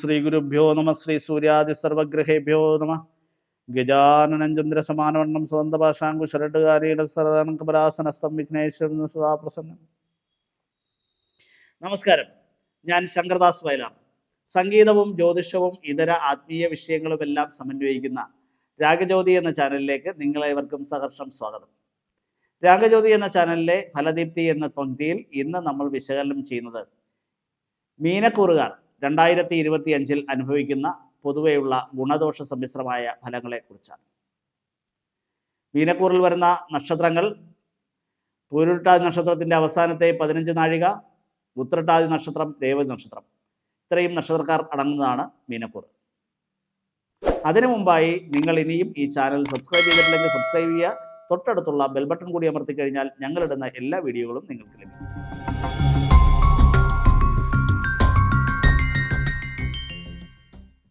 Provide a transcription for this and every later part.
ശ്രീ ഗുരുഭ്യോ നമ ശ്രീ സൂര്യാദി സർവഗ്രഹേഭ്യോ നമ. ഗജാനനം ചന്ദ്രസമാനവണ്ണം സ്വന്തഭാഷാങ്കുശരട്ടുകാരിയുടെ സരദാനം കമലാസനസ്ഥം വിഘ്നേശ്വരൻ സദാപ്രസന്നം നമസ്കാരം. ഞാൻ ശങ്കർദാസ് വയലാർ. സംഗീതവും ജ്യോതിഷവും ഇതര ആത്മീയ വിഷയങ്ങളുമെല്ലാം സമന്വയിക്കുന്ന രാഗജ്യോതി എന്ന ചാനലിലേക്ക് നിങ്ങളേവർക്കും സഹർഷം സ്വാഗതം. രാഗജ്യോതി എന്ന ചാനലിലെ ഫലദീപ്തി എന്ന പങ്ക്തിയിൽ ഇന്ന് നമ്മൾ വിശകലനം ചെയ്യുന്നത് മീനക്കൂറുകാർ. രണ്ടായിരത്തി ഇരുപത്തി അഞ്ചിൽ അനുഭവിക്കുന്ന പൊതുവെയുള്ള ഗുണദോഷ സമ്മിശ്രമായ ഫലങ്ങളെക്കുറിച്ചാണ്. മീനക്കൂറിൽ വരുന്ന നക്ഷത്രങ്ങൾ പൂരുട്ടാതി നക്ഷത്രത്തിന്റെ അവസാനത്തെ പതിനഞ്ച് നാഴിക ഉത്രട്ടാതി നക്ഷത്രം രേവതി നക്ഷത്രം. ഇത്രയും നക്ഷത്രക്കാർ അടങ്ങുന്നതാണ് മീനക്കൂർ. അതിനു മുമ്പായി നിങ്ങൾ ഇനിയും ഈ ചാനൽ സബ്സ്ക്രൈബ് ചെയ്തിട്ടില്ലെങ്കിൽ സബ്സ്ക്രൈബ് ചെയ്യുക. തൊട്ടടുത്തുള്ള ബെൽബട്ടൺ കൂടി അമർത്തി കഴിഞ്ഞാൽ ഞങ്ങളിടുന്ന എല്ലാ വീഡിയോകളും നിങ്ങൾക്ക് ലഭിക്കും.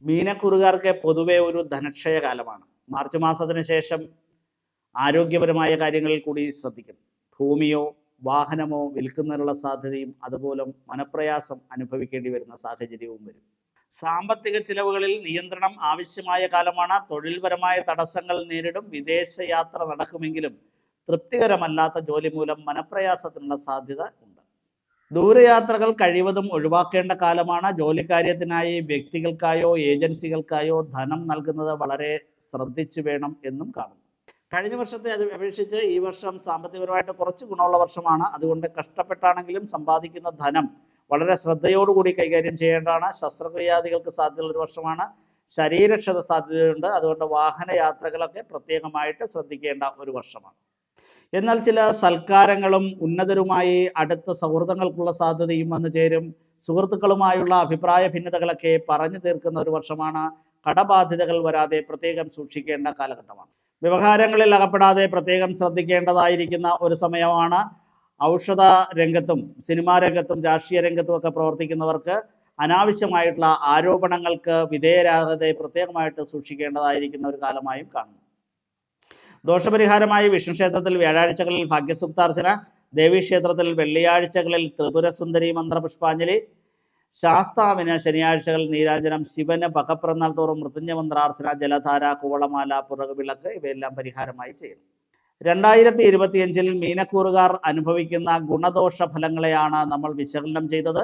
മീനക്കുറുകാർക്ക് പൊതുവെ ഒരു ധനക്ഷയ കാലമാണ് മാർച്ച് മാസത്തിന് ശേഷം ആരോഗ്യപരമായ കാര്യങ്ങളിൽ കൂടി ശ്രദ്ധിക്കും. ഭൂമിയോ വാഹനമോ വിൽക്കുന്നതിനുള്ള സാധ്യതയും അതുപോലെ മനപ്രയാസം അനുഭവിക്കേണ്ടി വരുന്ന സാഹചര്യവും വരും. സാമ്പത്തിക ചിലവുകളിൽ നിയന്ത്രണം ആവശ്യമായ കാലമാണ്. തൊഴിൽപരമായ തടസ്സങ്ങൾ നേരിടും. വിദേശയാത്ര നടക്കുമെങ്കിലും തൃപ്തികരമല്ലാത്ത ജോലി മൂലം മനപ്രയാസത്തിനുള്ള സാധ്യത ഉണ്ട്. ദൂരയാത്രകൾ കഴിവതും ഒഴിവാക്കേണ്ട കാലമാണ്. ജോലിക്കാര്യത്തിനായി വ്യക്തികൾക്കായോ ഏജൻസികൾക്കായോ ധനം നൽകുന്നത് വളരെ ശ്രദ്ധിച്ചു വേണം എന്നും കാണുന്നു. കഴിഞ്ഞ വർഷത്തെ അത് അപേക്ഷിച്ച് ഈ വർഷം സാമ്പത്തികപരമായിട്ട് കുറച്ച് ഗുണമുള്ള വർഷമാണ്. അതുകൊണ്ട് കഷ്ടപ്പെട്ടാണെങ്കിലും സമ്പാദിക്കുന്ന ധനം വളരെ ശ്രദ്ധയോടുകൂടി കൈകാര്യം ചെയ്യേണ്ടതാണ്. ശസ്ത്രക്രിയാദികൾക്ക് സാധ്യതയുള്ള ഒരു വർഷമാണ്. ശരീരക്ഷത സാധ്യതയുണ്ട്. അതുകൊണ്ട് വാഹന യാത്രകളൊക്കെ പ്രത്യേകമായിട്ട് ശ്രദ്ധിക്കേണ്ട ഒരു വർഷമാണ്. എന്നാൽ ചില സൽക്കാരങ്ങളും ഉന്നതരുമായി അടുത്ത സൗഹൃദങ്ങൾക്കുള്ള സാധ്യതയും വന്നു ചേരും. സുഹൃത്തുക്കളുമായുള്ള അഭിപ്രായ ഭിന്നതകളൊക്കെ പറഞ്ഞു തീർക്കുന്ന ഒരു വർഷമാണ്. കടബാധ്യതകൾ വരാതെ പ്രത്യേകം സൂക്ഷിക്കേണ്ട കാലഘട്ടമാണ്. വ്യവഹാരങ്ങളിൽ അകപ്പെടാതെ പ്രത്യേകം ശ്രദ്ധിക്കേണ്ടതായിരിക്കുന്ന ഒരു സമയമാണ് ഔഷധ രംഗത്തും സിനിമാ രംഗത്തും രാഷ്ട്രീയ രംഗത്തും ഒക്കെ പ്രവർത്തിക്കുന്നവർക്ക് അനാവശ്യമായിട്ടുള്ള ആരോപണങ്ങൾക്ക് വിധേയരാകാതെ പ്രത്യേകമായിട്ട് സൂക്ഷിക്കേണ്ടതായിരിക്കുന്ന ഒരു കാലമായും കാണുന്നു. ദോഷപരിഹാരമായി വിഷ്ണു ക്ഷേത്രത്തിൽ വ്യാഴാഴ്ചകളിൽ ഭാഗ്യസുക്താർച്ചന ദേവീക്ഷേത്രത്തിൽ വെള്ളിയാഴ്ചകളിൽ ത്രിപുരസുന്ദരി മന്ത്രപുഷ്പാഞ്ജലി ശാസ്താവിന് ശനിയാഴ്ചകളിൽ നീരാഞ്ജനം ശിവന് പകപ്പിറന്നാൾ തോറും മൃത്യുഞ്ജമന്ത്രാർച്ചന ജലധാര കുവളമാല പുറകുവിളക്ക് ഇവയെല്ലാം പരിഹാരമായി ചെയ്യുന്നു. രണ്ടായിരത്തി ഇരുപത്തിയഞ്ചിൽ മീനക്കൂറുകാർ അനുഭവിക്കുന്ന ഗുണദോഷ ഫലങ്ങളെയാണ് നമ്മൾ വിശകലനം ചെയ്തത്.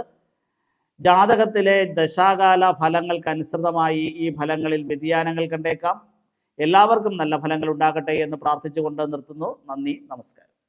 ജാതകത്തിലെ ദശാകാല ഫലങ്ങൾക്കനുസൃതമായി ഈ ഫലങ്ങളിൽ വ്യതിയാനങ്ങൾ കണ്ടേക്കാം. എല്ലാവർക്കും നല്ല ഫലങ്ങൾ ഉണ്ടാകട്ടെ എന്ന് പ്രാർത്ഥിച്ചുകൊണ്ട് നിർത്തുന്നു. നന്ദി നമസ്കാരം.